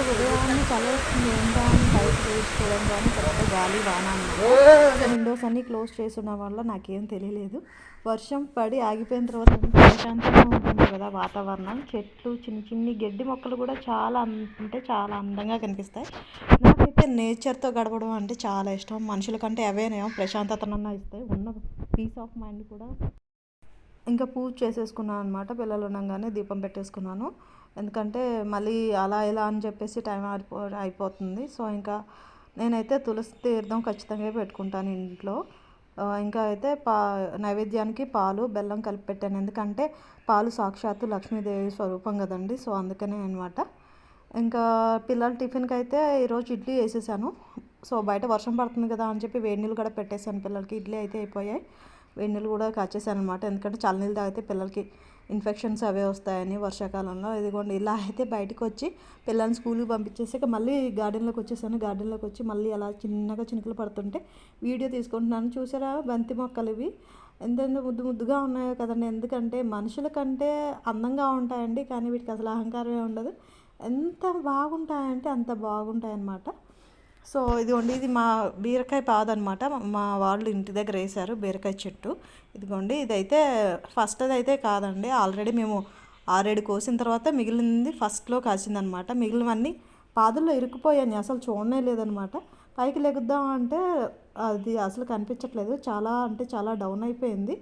ఇంకా ఉదయాన్నే చలి వస్తుంది ఏంటా అని బయట వేసుకోవడం కానీ తర్వాత గాలి వాన విండోస్ అన్నీ క్లోజ్ చేసిన వల్ల నాకేం తెలియలేదు. వర్షం పడి ఆగిపోయిన తర్వాత ప్రశాంతంగా ఉంటుంది కదా వాతావరణం. చెట్లు చిన్న చిన్ని గడ్డి మొక్కలు కూడా చాలా అంటే చాలా అందంగా కనిపిస్తాయి. నాకైతే నేచర్తో గడపడం అంటే చాలా ఇష్టం. మనుషుల కంటే అవేనేమో ప్రశాంతతనన్నా ఇస్తాయి. ఉన్న పీస్ ఆఫ్ మైండ్ కూడా. ఇంకా పూజ చేసేసుకున్నాను అనమాట పిల్లలు ఉండగానే దీపం పెట్టేసుకున్నాను. ఎందుకంటే మళ్ళీ అలా ఇలా అని చెప్పేసి టైం ఆగిపో అయిపోతుంది సో ఇంకా నేనైతే తులసి తీర్థం ఖచ్చితంగా పెట్టుకుంటాను ఇంట్లో. ఇంకా అయితే పా నైవేద్యానికి పాలు బెల్లం కలిపి పెట్టాను. ఎందుకంటే పాలు సాక్షాత్తు లక్ష్మీదేవి స్వరూపం కదండి. సో అందుకనే అనమాట ఇంకా పిల్లల టిఫిన్కి అయితే ఈరోజు ఇడ్లీ వేసేసాను. సో బయట వర్షం పడుతుంది కదా అని చెప్పి వేడి నీళ్ళు కూడా పెట్టేశాను పిల్లలకి. ఇడ్లీ అయితే అయిపోయాయి. వేడి నీళ్ళు కూడా కాచేసాను అనమాట ఎందుకంటే చల్లనీళ్ళు తాగితే పిల్లలకి ఇన్ఫెక్షన్స్ అవే వస్తాయని వర్షాకాలంలో. ఇదిగోండి ఇలా అయితే బయటకు వచ్చి పిల్లల్ని స్కూల్కి పంపించేసాక మళ్ళీ గార్డెన్లోకి వచ్చేసాను. గార్డెన్లోకి వచ్చి మళ్ళీ అలా చిన్నగా చినుకులు పడుతుంటే వీడియో తీసుకుంటున్నాను. చూసారా బంతి మొక్కలు ఇవి? ఎంతెంత ముద్దు ముద్దుగా ఉన్నాయో కదండి. ఎందుకంటే మనుషుల కంటే అందంగా ఉంటాయండి. కానీ వీటికి అసలు అహంకారమే ఉండదు. ఎంత బాగుంటాయంటే అంత బాగుంటాయన్నమాట. సో ఇదిగోండి ఇది మా బీరకాయ పాదు అనమాట మా వాళ్ళు ఇంటి దగ్గర వేశారు బీరకాయ చెట్టు. ఇదిగోండి ఇదైతే ఫస్ట్ అయితే కాదండి ఆల్రెడీ మేము ఆరేడు కోసిన తర్వాత మిగిలింది ఫస్ట్లో కాసిందనమాట మిగిలినవన్నీ పాదుల్లో ఇరుక్కుపోయాను అసలు చూడనే లేదనమాట పైకి లెగుద్దాం అంటే అది అసలు కనిపించట్లేదు. చాలా అంటే చాలా డౌన్ అయిపోయింది.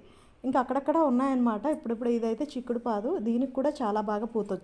ఇంకా అక్కడక్కడ ఉన్నాయన్నమాట. ఇప్పుడిప్పుడు ఇదైతే చిక్కుడు పాదు. దీనికి కూడా చాలా బాగా పూత